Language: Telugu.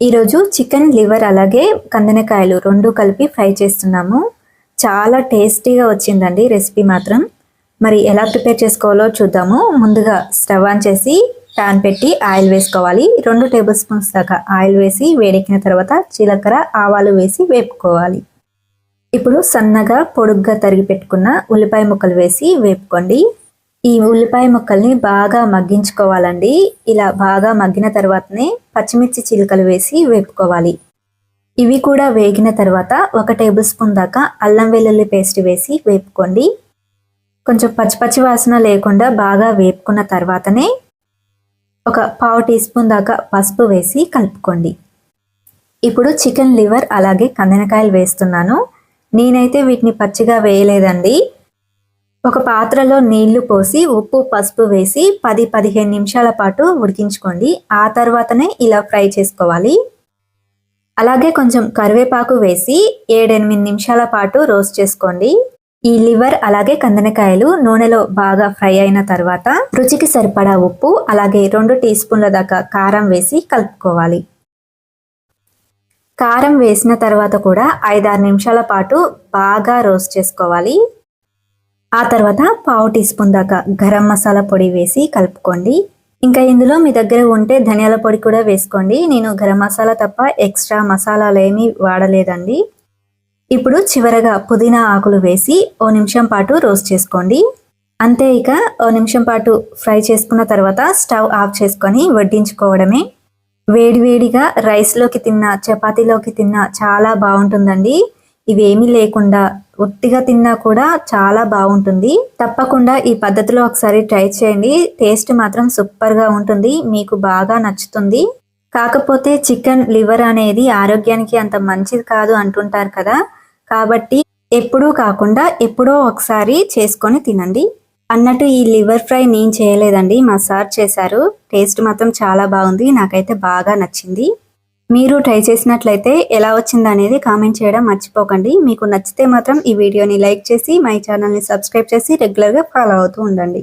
ఈరోజు చికెన్ లివర్ అలాగే కందనకాయలు రెండు కలిపి ఫ్రై చేస్తున్నాము. చాలా టేస్టీగా వచ్చిందండి రెసిపీ మాత్రం. మరి ఎలా ప్రిపేర్ చేసుకోవాలో చూద్దాము. ముందుగా స్టవ్ ఆన్ చేసి ప్యాన్ పెట్టి ఆయిల్ వేసుకోవాలి. రెండు టేబుల్ స్పూన్స్ దాకా ఆయిల్ వేసి వేడెక్కిన తర్వాత జీలకర్ర ఆవాలు వేసి వేపుకోవాలి. ఇప్పుడు సన్నగా పొడుగ్గా తరిగి పెట్టుకున్న ఉల్లిపాయ ముక్కలు వేసి వేపుకోండి. ఈ ఉల్లిపాయ ముక్కల్ని బాగా మగ్గించుకోవాలండి. ఇలా బాగా మగ్గిన తర్వాతనే పచ్చిమిర్చి చిలుకలు వేసి వేపుకోవాలి. ఇవి కూడా వేగిన తర్వాత ఒక టేబుల్ స్పూన్ దాకా అల్లం వెల్లుల్లి పేస్ట్ వేసి వేపుకోండి. కొంచెం పచ్చి పచ్చి వాసన లేకుండా బాగా వేపుకున్న తర్వాతనే ఒక పావు టీ స్పూన్ దాకా పసుపు వేసి కలుపుకోండి. ఇప్పుడు చికెన్ లివర్ అలాగే కందనకాయలు వేస్తున్నాను. నేనైతే వీటిని పచ్చిగా వేయలేదండి. ఒక పాత్రలో నీళ్ళు పోసి ఉప్పు పసుపు వేసి పది పదిహేను నిమిషాల పాటు ఉడికించుకోండి. ఆ తర్వాతనే ఇలా ఫ్రై చేసుకోవాలి. అలాగే కొంచెం కరివేపాకు వేసి ఏడెనిమిది నిమిషాల పాటు రోస్ట్ చేసుకోండి. ఈ లివర్ అలాగే కందనకాయలు నూనెలో బాగా ఫ్రై అయిన తర్వాత రుచికి సరిపడా ఉప్పు అలాగే రెండు టీ స్పూన్ల దాకా కారం వేసి కలుపుకోవాలి. కారం వేసిన తర్వాత కూడా ఐదారు నిమిషాల పాటు బాగా రోస్ట్ చేసుకోవాలి. ఆ తర్వాత పావు టీ స్పూన్ దాకా గరం మసాలా పొడి వేసి కలుపుకోండి. ఇంకా ఇందులో మీ దగ్గర ఉంటే ధనియాల పొడి కూడా వేసుకోండి. నేను గరం మసాలా తప్ప ఎక్స్ట్రా మసాలాలు ఏమీ వాడలేదండి. ఇప్పుడు చివరగా పుదీనా ఆకులు వేసి ఓ నిమిషం పాటు రోస్ట్ చేసుకోండి. అంతే ఇక ఓ నిమిషం పాటు ఫ్రై చేసుకున్న తర్వాత స్టవ్ ఆఫ్ చేసుకొని వడ్డించుకోవడమే. వేడివేడిగా రైస్లోకి తిన్న చపాతీలోకి తిన్న చాలా బాగుంటుందండి. ఇవేమీ లేకుండా ఒట్టిగా తిన్నా కూడా చాలా బాగుంటుంది. తప్పకుండా ఈ పద్ధతిలో ఒకసారి ట్రై చేయండి. టేస్ట్ మాత్రం సూపర్గా ఉంటుంది. మీకు బాగా నచ్చుతుంది. కాకపోతే చికెన్ లివర్ అనేది ఆరోగ్యానికి అంత మంచిది కాదు అంటుంటారు కదా. కాబట్టి ఎప్పుడూ కాకుండా ఎప్పుడో ఒకసారి చేసుకొని తినండి. అన్నట్టు ఈ లివర్ ఫ్రై నేను చేయలేదండి. మా సార్ చేశారు. టేస్ట్ మాత్రం చాలా బాగుంది. నాకైతే బాగా నచ్చింది. మీరు ట్రై చేసినట్లయితే ఎలా వచ్చిందనేది కామెంట్ చేయడం మర్చిపోకండి. మీకు నచ్చితే మాత్రం ఈ వీడియోని లైక్ చేసి మై ఛానల్ని సబ్స్క్రైబ్ చేసి రెగ్యులర్గా ఫాలో అవుతూ ఉండండి.